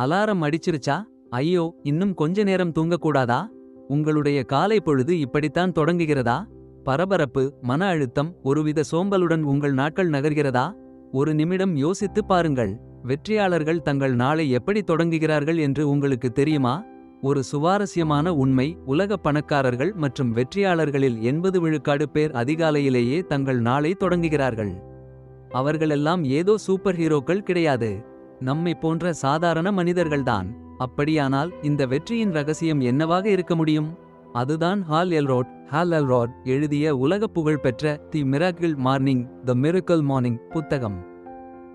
Alarm அடிச்சிருச்சா? ஐயோ இன்னும் கொஞ்ச நேரம் தூங்கக்கூடாதா? உங்களுடைய காலை பொழுது இப்படித்தான் தொடங்குகிறதா? பரபரப்பு மன அழுத்தம் ஒருவித சோம்பலுடன் உங்கள் நாட்கள் நகர்கிறதா? ஒரு நிமிடம் யோசித்துப் பாருங்கள். வெற்றியாளர்கள் தங்கள் நாளை எப்படி தொடங்குகிறார்கள் என்று உங்களுக்கு தெரியுமா? ஒரு சுவாரஸ்யமான உண்மை உலக பணக்காரர்கள் மற்றும் வெற்றியாளர்களில் எண்பது விழுக்காடு பேர் அதிகாலையிலேயே தங்கள் நாளை தொடங்குகிறார்கள். அவர்களெல்லாம் ஏதோ சூப்பர் ஹீரோக்கள் கிடையாது. நம்மை போன்ற சாதாரண மனிதர்கள்தான். அப்படியானால் இந்த வெற்றியின் ரகசியம் என்னவாக இருக்க முடியும்? அதுதான் ஹால் எல்ரோட். ஹால் எல்ரோட் எழுதிய உலக புகழ்பெற்ற the miracle morning the miracle morning புத்தகம்.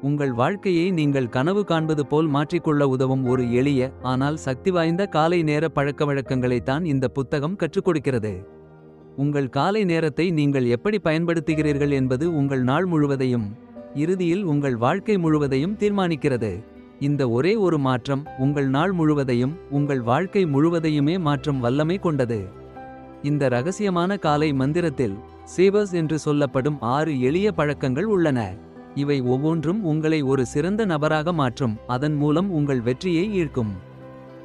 உங்கள் வாழ்க்கையை நீங்கள் கனவு காண்பது போல் மாற்றிக்கொள்ள உதவும் ஒரு எளிய ஆனால் சக்தி வாய்ந்த காலை நேர பழக்கவழக்கங்களைத்தான் இந்த புத்தகம் கற்றுக் கொடுக்கிறது. உங்கள் காலை நேரத்தை நீங்கள் எப்படி பயன்படுத்துகிறீர்கள் என்பது உங்கள் நாள் முழுவதையும் இறுதியில் உங்கள் வாழ்க்கை முழுவதையும் தீர்மானிக்கிறது. இந்த ஒரே ஒரு மாற்றம் உங்கள் நாள் முழுவதையும் உங்கள் வாழ்க்கை முழுவதையுமே மாற்றும் வல்லமை கொண்டது. இந்த ரகசியமான காலை மந்திரத்தில் சேவர்ஸ் என்று சொல்லப்படும் ஆறு எளிய பழக்கங்கள் உள்ளன. இவை ஒவ்வொன்றும் உங்களை ஒரு சிறந்த நபராக மாற்றும் அதன் மூலம் உங்கள் வெற்றியை ஈர்க்கும்.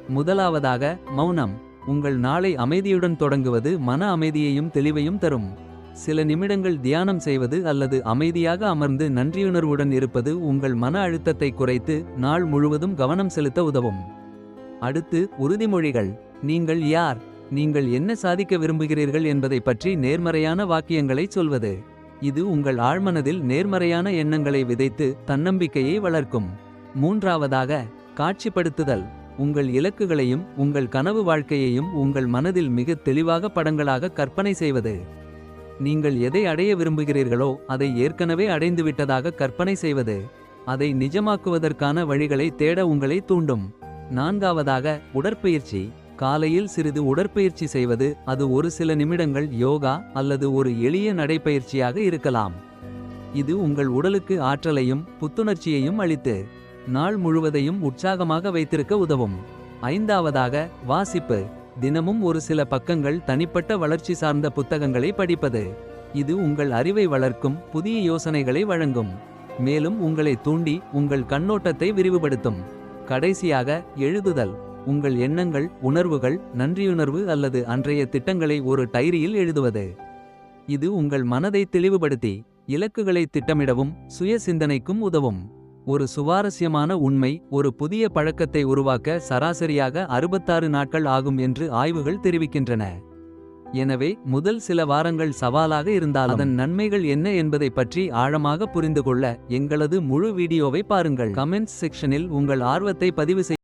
முதலாவதாக மௌனம் உங்கள் நாளை அமைதியுடன் தொடங்குவது மன அமைதியையும் தெளிவையும் தரும். சில நிமிடங்கள் தியானம் செய்வது அல்லது அமைதியாக அமர்ந்து நன்றியுணர்வுடன் இருப்பது உங்கள் மன அழுத்தத்தை குறைத்து நாள் முழுவதும் கவனம் செலுத்த உதவும். அடுத்து உறுதிமொழிகள். நீங்கள் யார்? நீங்கள் என்ன சாதிக்க விரும்புகிறீர்கள் என்பதை பற்றி நேர்மறையான வாக்கியங்களைச் சொல்வது. இது உங்கள் ஆழ்மனதில் நேர்மறையான எண்ணங்களை விதைத்து தன்னம்பிக்கையை வளர்க்கும். மூன்றாவதாக காட்சிப்படுத்துதல். உங்கள் இலக்குகளையும் உங்கள் கனவு வாழ்க்கையையும் உங்கள் மனதில் மிக தெளிவாக படங்களாக கற்பனை செய்வது. நீங்கள் எதை அடைய விரும்புகிறீர்களோ அதை ஏற்கனவே அடைந்துவிட்டதாக கற்பனை செய்வது அதை நிஜமாக்குவதற்கான வழிகளை தேட உங்களை தூண்டும். நான்காவதாக உடற்பயிற்சி. காலையில் சிறிது உடற்பயிற்சி செய்வது அது ஒரு சில நிமிடங்கள் யோகா அல்லது ஒரு எளிய நடைப்பயிற்சியாக இருக்கலாம். இது உங்கள் உடலுக்கு ஆற்றலையும் புத்துணர்ச்சியையும் அளித்து நாள் முழுவதையும் உற்சாகமாக வைத்திருக்க உதவும். ஐந்தாவதாக வாசிப்பு. தினமும் ஒரு சில பக்கங்கள் தனிப்பட்ட வளர்ச்சி சார்ந்த புத்தகங்களை படிப்பது. இது உங்கள் அறிவை வளர்க்கும் புதிய யோசனைகளை வழங்கும். மேலும் உங்களை தூண்டி உங்கள் கண்ணோட்டத்தை விரிவுபடுத்தும். கடைசியாக எழுதுதல். உங்கள் எண்ணங்கள் உணர்வுகள் நன்றியுணர்வு அல்லது அன்றைய திட்டங்களை ஒரு டைரியில் எழுதுவது. இது உங்கள் மனதை தெளிவுபடுத்தி இலக்குகளை திட்டமிடவும் சுய சிந்தனைக்கும் உதவும். ஒரு சுவாரஸ்யமான உண்மை ஒரு புதிய பழக்கத்தை உருவாக்க சராசரியாக அறுபத்தாறு நாட்கள் ஆகும் என்று ஆய்வுகள் தெரிவிக்கின்றன. எனவே முதல் சில வாரங்கள் சவாலாக இருந்தால் அதன் நன்மைகள் என்ன என்பதை பற்றி ஆழமாக புரிந்து கொள்ள எங்களது முழு வீடியோவை பாருங்கள். கமெண்ட்ஸ் செக்ஷனில் உங்கள் ஆர்வத்தை பதிவு செய்ய